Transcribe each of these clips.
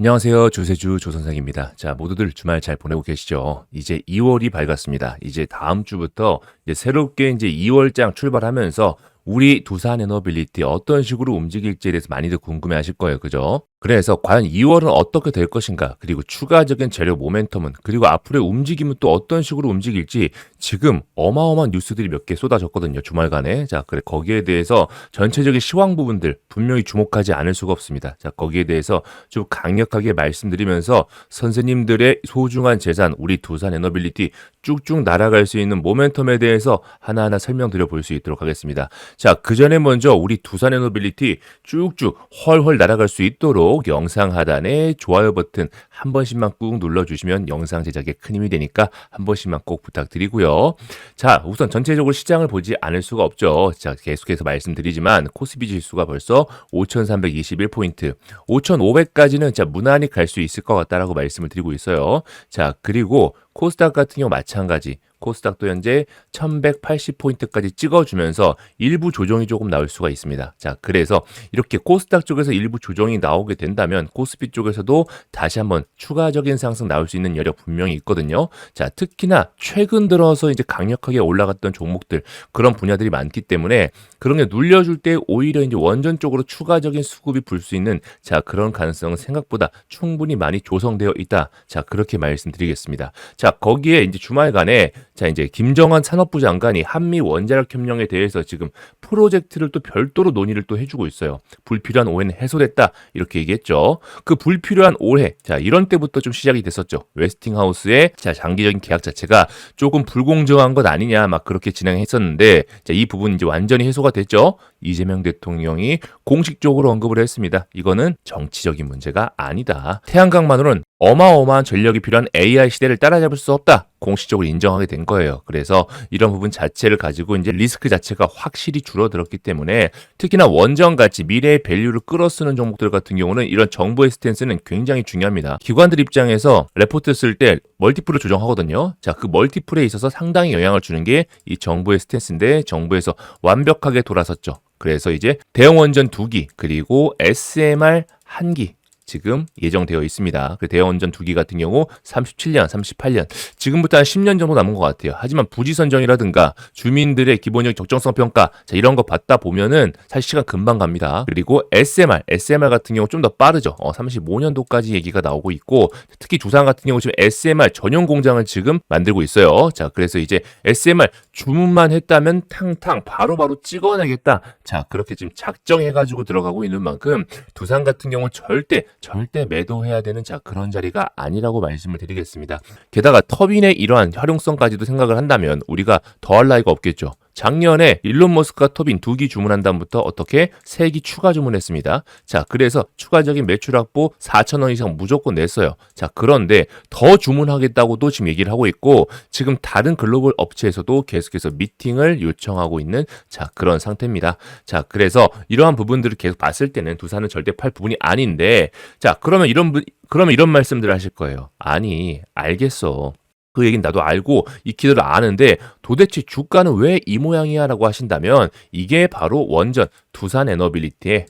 안녕하세요. 조세주 조선생입니다. 자, 모두들 주말 잘 보내고 계시죠? 이제 2월이 밝았습니다. 이제 다음 주부터 이제 새롭게 이제 2월장 출발하면서 우리 두산 에너빌리티 어떤 식으로 움직일지에 대해서 많이들 궁금해 하실 거예요. 그죠? 그래서 과연 2월은 어떻게 될 것인가? 그리고 추가적인 재료 모멘텀은 그리고 앞으로의 움직임은 또 어떤 식으로 움직일지 지금 어마어마한 뉴스들이 몇 개 쏟아졌거든요. 주말간에. 자, 그래 거기에 대해서 전체적인 시황 부분들 분명히 주목하지 않을 수가 없습니다. 자, 거기에 대해서 좀 강력하게 말씀드리면서 선생님들의 소중한 재산 우리 두산 에너빌리티 쭉쭉 날아갈 수 있는 모멘텀에 대해서 하나하나 설명드려 볼 수 있도록 하겠습니다. 자, 그 전에 먼저 우리 두산 에너빌리티 쭉쭉 헐헐 날아갈 수 있도록 영상 하단에 좋아요 버튼 한 번씩만 꾹 눌러주시면 영상 제작에 큰 힘이 되니까 한 번씩만 꼭 부탁드리고요. 자, 우선 전체적으로 시장을 보지 않을 수가 없죠. 자, 계속해서 말씀드리지만 코스피 지수가 벌써 5,321포인트, 5,500까지는 자, 무난히 갈 수 있을 것 같다라고 말씀을 드리고 있어요. 자, 그리고 코스닥 같은 경우 마찬가지. 코스닥도 현재 1180포인트까지 찍어주면서 일부 조정이 조금 나올 수가 있습니다. 자, 그래서 이렇게 코스닥 쪽에서 일부 조정이 나오게 된다면 코스피 쪽에서도 다시 한번 추가적인 상승 나올 수 있는 여력 분명히 있거든요. 자, 특히나 최근 들어서 이제 강력하게 올라갔던 종목들 그런 분야들이 많기 때문에 그런 게 눌려줄 때 오히려 이제 원전 쪽으로 추가적인 수급이 불 수 있는 자, 그런 가능성은 생각보다 충분히 많이 조성되어 있다. 자, 그렇게 말씀드리겠습니다. 자, 거기에 이제 주말간에 자, 이제 김정한 산업부 장관이 한미 원자력 협력에 대해서 지금 프로젝트를 또 별도로 논의를 또 해주고 있어요. 불필요한 오해는 해소됐다. 이렇게 얘기했죠. 그 불필요한 오해. 자, 이런 때부터 좀 시작이 됐었죠. 웨스팅하우스의 자, 장기적인 계약 자체가 조금 불공정한 것 아니냐. 막 그렇게 진행했었는데, 자, 이 부분 이제 완전히 해소가 됐죠. 이재명 대통령이 공식적으로 언급을 했습니다. 이거는 정치적인 문제가 아니다. 태양광만으로는 어마어마한 전력이 필요한 AI 시대를 따라잡을 수 없다. 공식적으로 인정하게 된 거예요. 그래서 이런 부분 자체를 가지고 이제 리스크 자체가 확실히 줄어들었기 때문에 특히나 원전 같이 미래의 밸류를 끌어쓰는 종목들 같은 경우는 이런 정부의 스탠스는 굉장히 중요합니다. 기관들 입장에서 레포트 쓸 때 멀티플을 조정하거든요. 자, 그 멀티플에 있어서 상당히 영향을 주는 게 이 정부의 스탠스인데 정부에서 완벽하게 돌아섰죠. 그래서 이제 대형 원전 2기 그리고 SMR 1기 지금 예정되어 있습니다. 그 대원전 두기 같은 경우 37년, 38년, 지금부터 한 10년 정도 남은 것 같아요. 하지만 부지 선정이라든가 주민들의 기본적 적정성 평가, 자, 이런 거 받다 보면은 사실 시간 금방 갑니다. 그리고 SMR, SMR 같은 경우 좀 더 빠르죠. 어, 35년도까지 얘기가 나오고 있고, 특히 두산 같은 경우 지금 SMR 전용 공장을 지금 만들고 있어요. 자, 그래서 이제 SMR 주문만 했다면 탕탕 바로바로 바로 찍어내겠다. 자, 그렇게 지금 작정해가지고 들어가고 있는 만큼 두산 같은 경우 절대 절대 매도해야 되는 자 그런 자리가 아니라고 말씀을 드리겠습니다. 게다가 터빈의 이러한 활용성까지도 생각을 한다면 우리가 더할 나위가 없겠죠. 작년에 일론 머스크가 터빈 두 기 주문한 다음부터 어떻게 세 기 추가 주문했습니다. 자, 그래서 추가적인 매출 확보 4천 원 이상 무조건 냈어요. 자, 그런데 더 주문하겠다고도 지금 얘기를 하고 있고 지금 다른 글로벌 업체에서도 계속해서 미팅을 요청하고 있는 자, 그런 상태입니다. 자, 그래서 이러한 부분들을 계속 봤을 때는 두산은 절대 팔 부분이 아닌데 자, 그러면 이런 부, 그러면 이런 말씀들을 하실 거예요. 아니, 알겠어. 그 얘기는 나도 알고 익히들 아는데 도대체 주가는 왜 이 모양이야 라고 하신다면 이게 바로 원전 두산 에너빌리티의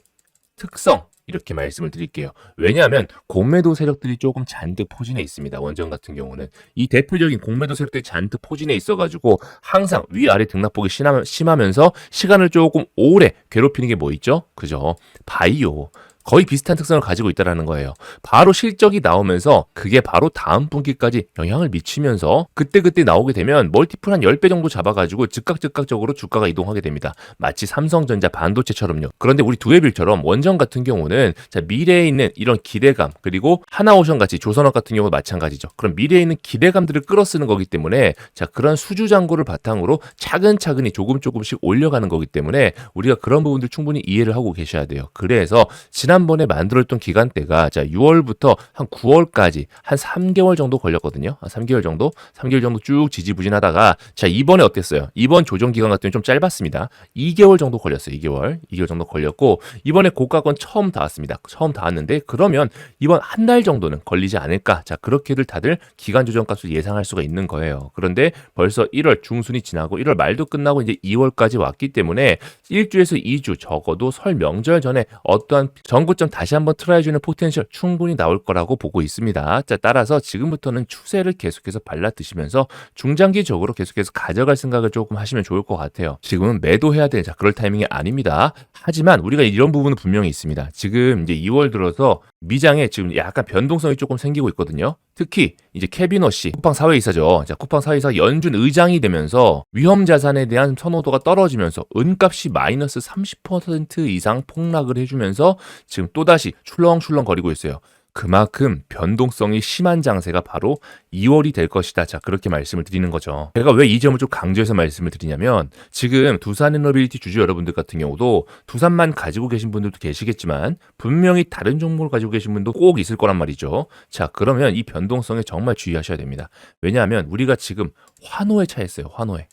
특성 이렇게 말씀을 드릴게요. 왜냐하면 공매도 세력들이 조금 잔뜩 포진해 있습니다. 원전 같은 경우는 이 대표적인 공매도 세력들이 잔뜩 포진해 있어가지고 항상 위아래 등락폭이 심하면서 시간을 조금 오래 괴롭히는 게 뭐 있죠? 그죠? 바이오. 거의 비슷한 특성을 가지고 있다라는 거예요. 바로 실적이 나오면서 그게 바로 다음 분기까지 영향을 미치면서 그때그때 나오게 되면 멀티플 한 10배 정도 잡아가지고 즉각 즉각적으로 주가가 이동하게 됩니다. 마치 삼성전자 반도체처럼요. 그런데 우리 두해빌처럼 원전 같은 경우는 자, 미래에 있는 이런 기대감 그리고 하나오션 같이 조선업 같은 경우 마찬가지죠. 그럼 미래에 있는 기대감들을 끌어쓰는 거기 때문에 자 그런 수주 잔고를 바탕으로 차근차근히 조금 조금씩 올려가는 거기 때문에 우리가 그런 부분들 충분히 이해를 하고 계셔야 돼요. 그래서 지난 지난번에 만들었던 기간대가 자 6월부터 한 9월까지 한 3개월 정도 걸렸거든요. 한 3개월 정도, 3개월 정도 쭉 지지부진하다가 자 이번에 어땠어요? 이번 조정 기간 같은 경우 좀 짧았습니다. 2개월 정도 걸렸어요. 2개월, 2개월 정도 걸렸고 이번에 고가권 처음 닿았습니다. 처음 닿았는데 그러면 이번 한 달 정도는 걸리지 않을까? 자 그렇게들 다들 기간 조정 값을 예상할 수가 있는 거예요. 그런데 벌써 1월 중순이 지나고 1월 말도 끝나고 이제 2월까지 왔기 때문에 1주에서 2주 적어도 설 명절 전에 어떠한 정 전고점 다시 한번 트라이주는 포텐셜 충분히 나올 거라고 보고 있습니다. 자, 따라서 지금부터는 추세를 계속해서 발라 드시면서 중장기적으로 계속해서 가져갈 생각을 조금 하시면 좋을 것 같아요. 지금은 매도해야 될 자, 그럴 타이밍이 아닙니다. 하지만 우리가 이런 부분은 분명히 있습니다. 지금 이제 2월 들어서 미장에 지금 약간 변동성이 조금 생기고 있거든요. 특히 이제 케비너 씨, 쿠팡 사회이사죠. 자, 쿠팡 사회이사 연준 의장이 되면서 위험 자산에 대한 선호도가 떨어지면서 은값이 마이너스 30% 이상 폭락을 해주면서 지금 또다시 출렁출렁 거리고 있어요. 그만큼 변동성이 심한 장세가 바로 2월이 될 것이다. 자, 그렇게 말씀을 드리는 거죠. 제가 왜 이 점을 좀 강조해서 말씀을 드리냐면 지금 두산 에너빌리티 주주 여러분들 같은 경우도 두산만 가지고 계신 분들도 계시겠지만 분명히 다른 종목을 가지고 계신 분도 꼭 있을 거란 말이죠. 자, 그러면 이 변동성에 정말 주의하셔야 됩니다. 왜냐하면 우리가 지금 환호에 차있어요. 환호에.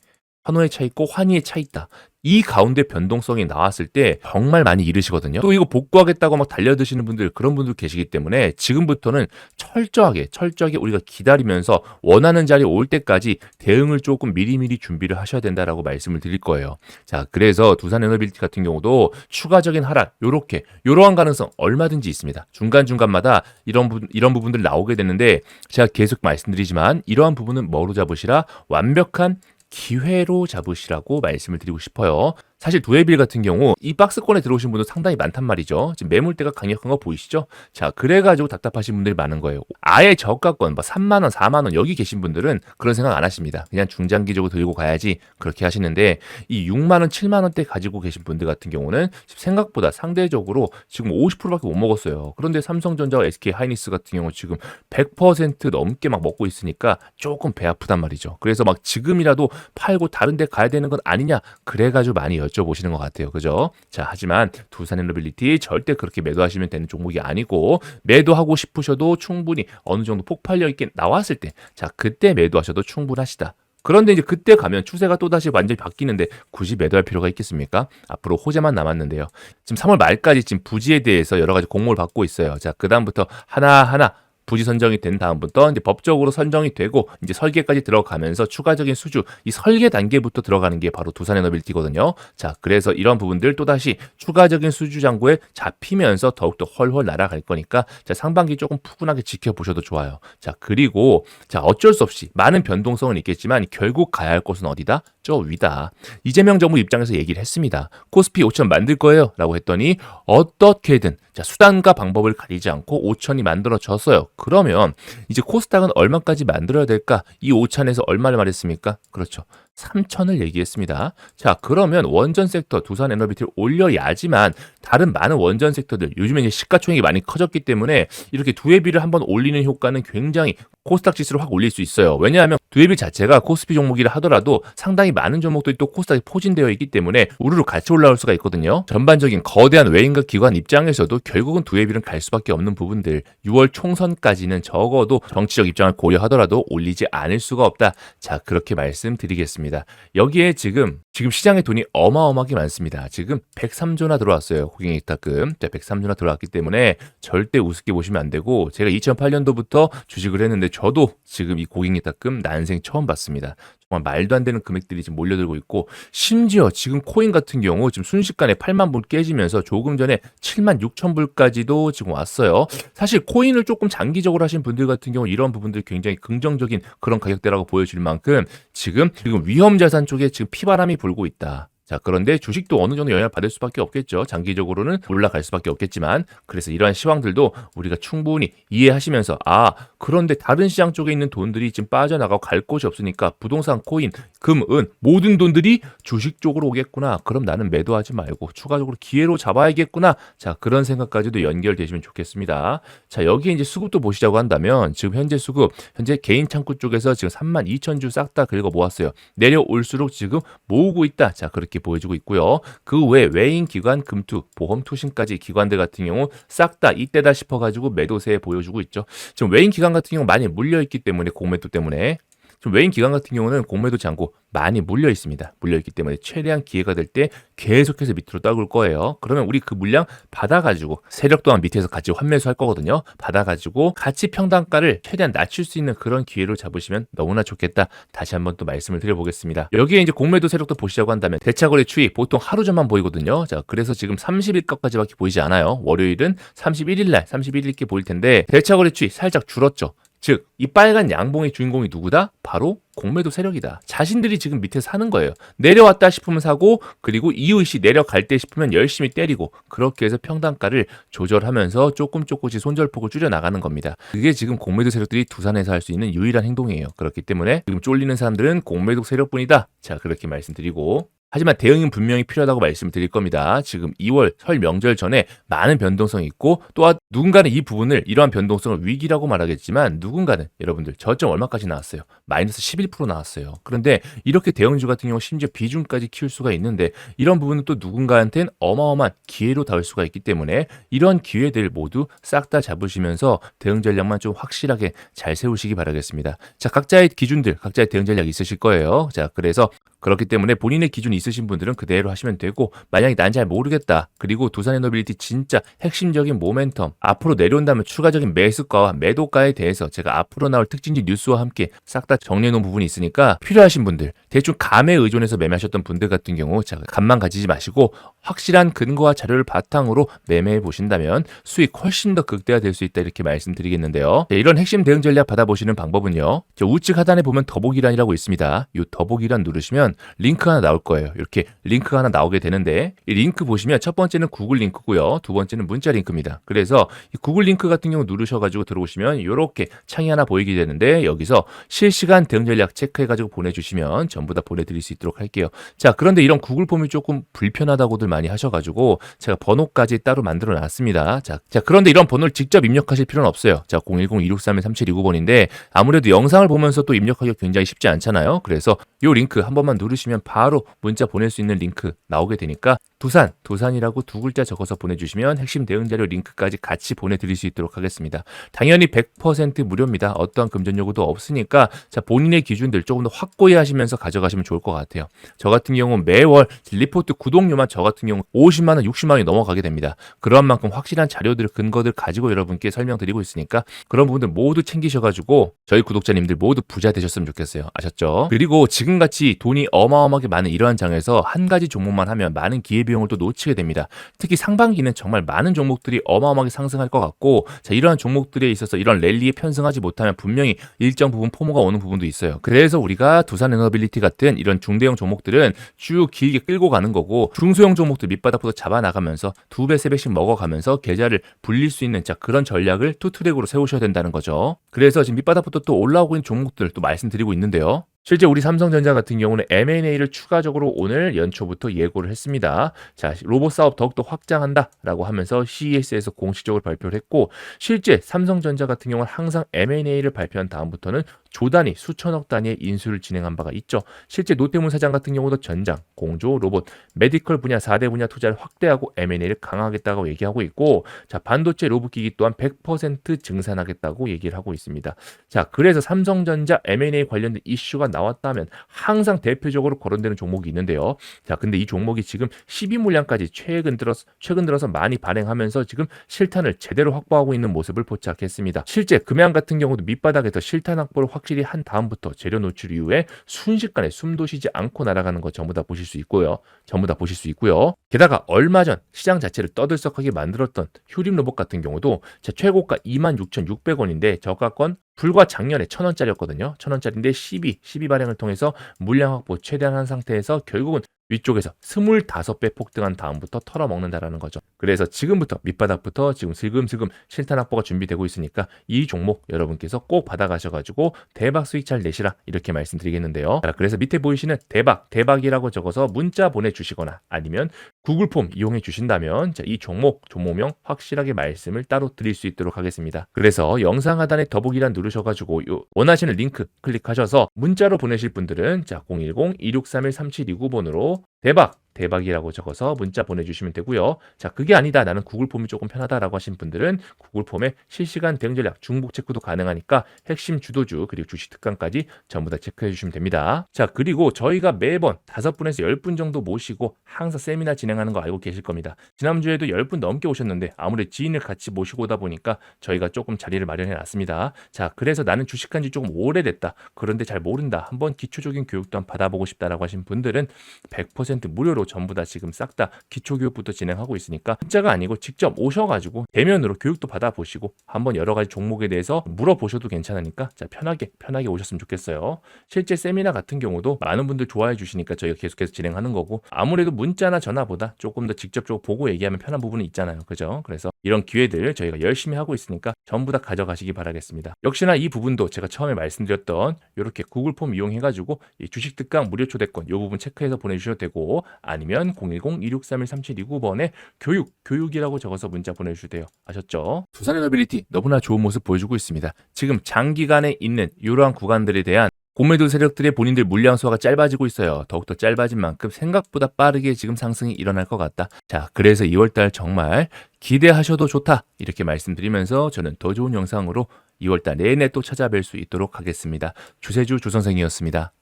환호에 차 있고 환희에 차 있다. 이 가운데 변동성이 나왔을 때 정말 많이 잃으시거든요. 또 이거 복구하겠다고 막 달려드시는 분들 그런 분들 계시기 때문에 지금부터는 철저하게 철저하게 우리가 기다리면서 원하는 자리 올 때까지 대응을 조금 미리미리 준비를 하셔야 된다라고 말씀을 드릴 거예요. 자, 그래서 두산 에너빌리티 같은 경우도 추가적인 하락 요렇게 요러한 가능성 얼마든지 있습니다. 중간중간마다 이런 부, 이런 부분들 나오게 되는데 제가 계속 말씀드리지만 이러한 부분은 뭐로 잡으시라 완벽한 기회로 잡으시라고 말씀을 드리고 싶어요. 사실 두에빌 같은 경우 이 박스권에 들어오신 분들 상당히 많단 말이죠. 지금 매물대가 강력한 거 보이시죠? 자, 그래가지고 답답하신 분들이 많은 거예요. 아예 저가권, 뭐 3만원, 4만원 여기 계신 분들은 그런 생각 안 하십니다. 그냥 중장기적으로 들고 가야지 그렇게 하시는데 이 6만원, 7만원대 가지고 계신 분들 같은 경우는 생각보다 상대적으로 지금 50%밖에 못 먹었어요. 그런데 삼성전자와 SK 하이니스 같은 경우 지금 100% 넘게 막 먹고 있으니까 조금 배 아프단 말이죠. 그래서 막 지금이라도 팔고 다른 데 가야 되는 건 아니냐 그래가지고 많이 여쭤보시는 것 같아요. 그죠? 자, 하지만 두산 헬러빌리티 절대 그렇게 매도하시면 되는 종목이 아니고 매도하고 싶으셔도 충분히 어느 정도 폭발력 있게 나왔을 때 자, 그때 매도하셔도 충분하시다. 그런데 이제 그때 가면 추세가 또다시 완전히 바뀌는데 굳이 매도할 필요가 있겠습니까? 앞으로 호재만 남았는데요. 지금 3월 말까지 지금 부지에 대해서 여러 가지 공모를 받고 있어요. 자, 그다음부터 하나하나 부지 선정이 된 다음부터 이제 법적으로 선정이 되고 이제 설계까지 들어가면서 추가적인 수주 이 설계 단계부터 들어가는 게 바로 두산 에너빌티거든요. 자, 그래서 이런 부분들 또 다시 추가적인 수주 장고에 잡히면서 더욱더 훨훨 날아갈 거니까 자, 상반기 조금 푸근하게 지켜보셔도 좋아요. 자, 그리고 자, 어쩔 수 없이 많은 변동성은 있겠지만 결국 가야 할 곳은 어디다? 저 위다. 이재명 정부 입장에서 얘기를 했습니다. 코스피 5천 만들 거예요. 라고 했더니 어떻게든 자, 수단과 방법을 가리지 않고 5천이 만들어졌어요. 그러면 이제 코스닥은 얼마까지 만들어야 될까? 이 5천에서 얼마를 말했습니까? 그렇죠. 3천을 얘기했습니다. 자, 그러면 원전 섹터 두산 에너비티를 올려야지만 다른 많은 원전 섹터들 요즘에 이제 시가총액이 많이 커졌기 때문에 이렇게 두회비를 한번 올리는 효과는 굉장히 코스닥 지수를 확 올릴 수 있어요. 왜냐하면 두회비 자체가 코스피 종목이라 하더라도 상당히 많은 종목들이 또 코스닥에 포진되어 있기 때문에 우르르 같이 올라올 수가 있거든요. 전반적인 거대한 외인과 기관 입장에서도 결국은 두회비는 갈 수밖에 없는 부분들 6월 총선까지는 적어도 정치적 입장을 고려하더라도 올리지 않을 수가 없다. 자, 그렇게 말씀드리겠습니다. 여기에 지금 지금 시장에 돈이 어마어마하게 많습니다. 지금 103조나 들어왔어요. 고객 이탁금. 자, 103조나 들어왔기 때문에 절대 우습게 보시면 안 되고 제가 2008년도부터 주식을 했는데 저도 지금 이 고객 이탁금 난생 처음 봤습니다. 정말 말도 안 되는 금액들이 지금 몰려들고 있고 심지어 지금 코인 같은 경우 지금 순식간에 8만 불 깨지면서 조금 전에 7만 6천 불까지도 지금 왔어요. 사실 코인을 조금 장기적으로 하신 분들 같은 경우 이런 부분들 굉장히 긍정적인 그런 가격대라고 보여질 만큼 지금 지금 위험 자산 쪽에 지금 피바람이 불고 있다. 자, 그런데 주식도 어느 정도 영향을 받을 수밖에 없겠죠. 장기적으로는 올라갈 수밖에 없겠지만, 그래서 이러한 시황들도 우리가 충분히 이해하시면서, 아, 그런데 다른 시장 쪽에 있는 돈들이 지금 빠져나가고 갈 곳이 없으니까 부동산, 코인, 금, 은, 모든 돈들이 주식 쪽으로 오겠구나. 그럼 나는 매도하지 말고 추가적으로 기회로 잡아야겠구나. 자, 그런 생각까지도 연결되시면 좋겠습니다. 자, 여기에 이제 수급도 보시자고 한다면, 지금 현재 수급, 현재 개인 창구 쪽에서 지금 3만 2천 주 싹 다 긁어 모았어요. 내려올수록 지금 모으고 있다. 자, 그렇게 이렇게 보여주고 있고요. 그 외 외인 기관 금투, 보험 투신까지 기관들 같은 경우 싹 다 이때다 싶어가지고 매도세 보여주고 있죠. 지금 외인 기관 같은 경우 많이 물려 있기 때문에 공매도 때문에 좀 외인 기관 같은 경우는 공매도 잔고 많이 물려 있습니다. 물려 있기 때문에 최대한 기회가 될 때 계속해서 밑으로 떠올 거예요. 그러면 우리 그 물량 받아가지고 세력 또한 밑에서 같이 환매수 할 거거든요. 받아가지고 같이 평단가를 최대한 낮출 수 있는 그런 기회로 잡으시면 너무나 좋겠다. 다시 한번 또 말씀을 드려보겠습니다. 여기에 이제 공매도 세력도 보시자고 한다면 대차거래 추이 보통 하루 전만 보이거든요. 자, 그래서 지금 30일까지밖에 보이지 않아요. 월요일은 31일 날 31일께 보일 텐데 대차거래 추이 살짝 줄었죠. 즉, 이 빨간 양봉의 주인공이 누구다? 바로 공매도 세력이다. 자신들이 지금 밑에 사는 거예요. 내려왔다 싶으면 사고, 그리고 이웃이 내려갈 때 싶으면 열심히 때리고, 그렇게 해서 평단가를 조절하면서 조금 조금씩 손절폭을 줄여 나가는 겁니다. 그게 지금 공매도 세력들이 두산에서 할 수 있는 유일한 행동이에요. 그렇기 때문에 지금 쫄리는 사람들은 공매도 세력뿐이다. 자, 그렇게 말씀드리고, 하지만 대응은 분명히 필요하다고 말씀을 드릴 겁니다. 지금 2월 설 명절 전에 많은 변동성이 있고 또한 누군가는 이 부분을 이러한 변동성을 위기라고 말하겠지만 누군가는 여러분들 저점 얼마까지 나왔어요? 마이너스 11% 나왔어요. 그런데 이렇게 대형주 같은 경우 심지어 비중까지 키울 수가 있는데 이런 부분은 또 누군가한테는 어마어마한 기회로 닿을 수가 있기 때문에 이런 기회들 모두 싹 다 잡으시면서 대응 전략만 좀 확실하게 잘 세우시기 바라겠습니다. 자, 각자의 기준들, 각자의 대응 전략 있으실 거예요. 자, 그래서 그렇기 때문에 본인의 기준이 있으신 분들은 그대로 하시면 되고 만약에 난 잘 모르겠다 그리고 두산 에너빌리티 진짜 핵심적인 모멘텀 앞으로 내려온다면 추가적인 매수가와 매도가에 대해서 제가 앞으로 나올 특징지 뉴스와 함께 싹 다 정리해 놓은 부분이 있으니까 필요하신 분들 대충 감에 의존해서 매매하셨던 분들 같은 경우 자 감만 가지지 마시고 확실한 근거와 자료를 바탕으로 매매해 보신다면 수익 훨씬 더 극대화될 수 있다 이렇게 말씀드리겠는데요. 네, 이런 핵심 대응 전략 받아보시는 방법은요. 저 우측 하단에 보면 더보기란이라고 있습니다. 이 더보기란 누르시면 링크 하나 나올 거예요. 이렇게 링크가 하나 나오게 되는데 이 링크 보시면 첫 번째는 구글 링크고요. 두 번째는 문자 링크입니다. 그래서 이 구글 링크 같은 경우 누르셔가지고 들어오시면 이렇게 창이 하나 보이게 되는데 여기서 실시간 대응 전략 체크해가지고 보내주시면 전부 다 보내드릴 수 있도록 할게요. 자 그런데 이런 구글 폼이 조금 불편하다고들 많이 하셔가지고 제가 번호까지 따로 만들어 놨습니다. 자, 자 그런데 이런 번호를 직접 입력하실 필요는 없어요. 자 010-2631-3729번인데 아무래도 영상을 보면서 또 입력하기가 굉장히 쉽지 않잖아요. 그래서 이 링크 한 번만 누르시면 바로 문자 보낼 수 있는 링크 나오게 되니까 두산, 두산이라고 두 글자 적어서 보내주시면 핵심 대응 자료 링크까지 같이 보내드릴 수 있도록 하겠습니다. 당연히 100% 무료입니다. 어떠한 금전 요구도 없으니까 자 본인의 기준들 조금 더 확고히 하시면서 가져가시면 좋을 것 같아요. 저 같은 경우는 매월 리포트 구독료만 저 같은 경우 50만 원, 60만 원이 넘어가게 됩니다. 그런 만큼 확실한 자료들, 근거들 가지고 여러분께 설명드리고 있으니까 그런 부분들 모두 챙기셔가지고 저희 구독자님들 모두 부자 되셨으면 좋겠어요. 아셨죠? 그리고 지금같이 돈이 어마어마하게 많은 이러한 장에서 한 가지 종목만 하면 많은 기회 비용을 또 놓치게 됩니다. 특히 상반기는 정말 많은 종목들이 어마어마하게 상승할 것 같고 자 이러한 종목들에 있어서 이런 랠리에 편승하지 못하면 분명히 일정 부분 포모가 오는 부분도 있어요. 그래서 우리가 두산 에너빌리티 같은 이런 중대형 종목들은 쭉 길게 끌고 가는 거고 중소형 종목들 밑바닥부터 잡아 나가면서 두 배, 세 배씩 먹어가면서 계좌를 불릴 수 있는 자 그런 전략을 투트랙으로 세우셔야 된다는 거죠. 그래서 지금 밑바닥부터 또 올라오고 있는 종목들 또 말씀드리고 있는데요. 실제 우리 삼성전자 같은 경우는 M&A를 추가적으로 오늘 연초부터 예고를 했습니다. 자, 로봇 사업 더욱더 확장한다라고 하면서 CES에서 공식적으로 발표를 했고 실제 삼성전자 같은 경우는 항상 M&A를 발표한 다음부터는 조단위 수천억 단위의 인수를 진행한 바가 있죠. 실제 노태문 사장 같은 경우도 전장, 공조, 로봇, 메디컬 분야 4대 분야 투자를 확대하고 M&A를 강화하겠다고 얘기하고 있고 자, 반도체 로봇 기기 또한 100% 증산하겠다고 얘기를 하고 있습니다. 자, 그래서 삼성전자 M&A 관련된 이슈가 나왔다면 항상 대표적으로 거론되는 종목이 있는데요. 자, 근데 이 종목이 지금 12 물량까지 최근 들어서 최근 들어서 많이 발행하면서 지금 실탄을 제대로 확보하고 있는 모습을 포착했습니다. 실제 금양 같은 경우도 밑바닥에서 실탄 확보를 확 실히 한 다음부터 재료 노출 이후에 순식간에 숨도 쉬지 않고 날아가는 거 전부 다 보실 수 있고요. 전부 다 보실 수 있고요. 게다가 얼마 전 시장 자체를 떠들썩하게 만들었던 휴림 로봇 같은 경우도 제 최고가 26,600원인데 저가권 불과 작년에 천 원짜리였거든요. 천 원짜리인데 12, 12 발행을 통해서 물량 확보 최대한 한 상태에서 결국은 위쪽에서 25배 폭등한 다음부터 털어먹는다라는 거죠. 그래서 지금부터 밑바닥부터 지금 슬금슬금 실탄 확보가 준비되고 있으니까 이 종목 여러분께서 꼭 받아가셔가지고 대박 수익 잘 내시라 이렇게 말씀드리겠는데요. 자, 그래서 밑에 보이시는 대박, 대박이라고 적어서 문자 보내주시거나 아니면 구글 폼 이용해 주신다면 자, 이 종목, 종목명 확실하게 말씀을 따로 드릴 수 있도록 하겠습니다. 그래서 영상 하단에 더보기란 누르셔가지고 요 원하시는 링크 클릭하셔서 문자로 보내실 분들은 자 010-2631-3729번으로 people 대박 대박이라고 적어서 문자 보내주시면 되고요. 자, 그게 아니다. 나는 구글 폼이 조금 편하다라고 하신 분들은 구글 폼에 실시간 대응 전략 중복 체크도 가능하니까 핵심 주도주 그리고 주식 특강까지 전부 다 체크해 주시면 됩니다. 자, 그리고 저희가 매번 다섯 분에서 열분 정도 모시고 항상 세미나 진행하는 거 알고 계실 겁니다. 지난주에도 열분 넘게 오셨는데 아무래도 지인을 같이 모시고 오다 보니까 저희가 조금 자리를 마련해 놨습니다. 자, 그래서 나는 주식한 지 조금 오래됐다. 그런데 잘 모른다. 한번 기초적인 교육도 한번 받아보고 싶다라고 하신 분들은 100% 무료로 전부 다 지금 싹 다 기초 교육부터 진행하고 있으니까 문자가 아니고 직접 오셔가지고 대면으로 교육도 받아보시고 한번 여러 가지 종목에 대해서 물어보셔도 괜찮으니까 자 편하게 편하게 오셨으면 좋겠어요. 실제 세미나 같은 경우도 많은 분들 좋아해 주시니까 저희가 계속해서 진행하는 거고 아무래도 문자나 전화보다 조금 더 직접적으로 보고 얘기하면 편한 부분이 있잖아요. 그죠? 그래서 이런 기회들 저희가 열심히 하고 있으니까 전부 다 가져가시기 바라겠습니다. 역시나 이 부분도 제가 처음에 말씀드렸던 이렇게 구글 폼 이용해가지고 이 주식 특강 무료 초대권 이 부분 체크해서 보내주셔도 되고 아니면 010-2631-3729번에 교육, 교육이라고 적어서 문자 보내주셔도 돼요. 아셨죠? 두산의 너빌리티 너무나 좋은 모습 보여주고 있습니다. 지금 장기간에 있는 이러한 구간들에 대한 공매도 세력들의 본인들 물량 수화가 짧아지고 있어요. 더욱더 짧아진 만큼 생각보다 빠르게 지금 상승이 일어날 것 같다. 자, 그래서 2월달 정말 기대하셔도 좋다. 이렇게 말씀드리면서 저는 더 좋은 영상으로 2월달 내내 또 찾아뵐 수 있도록 하겠습니다. 주세주 조선생이었습니다.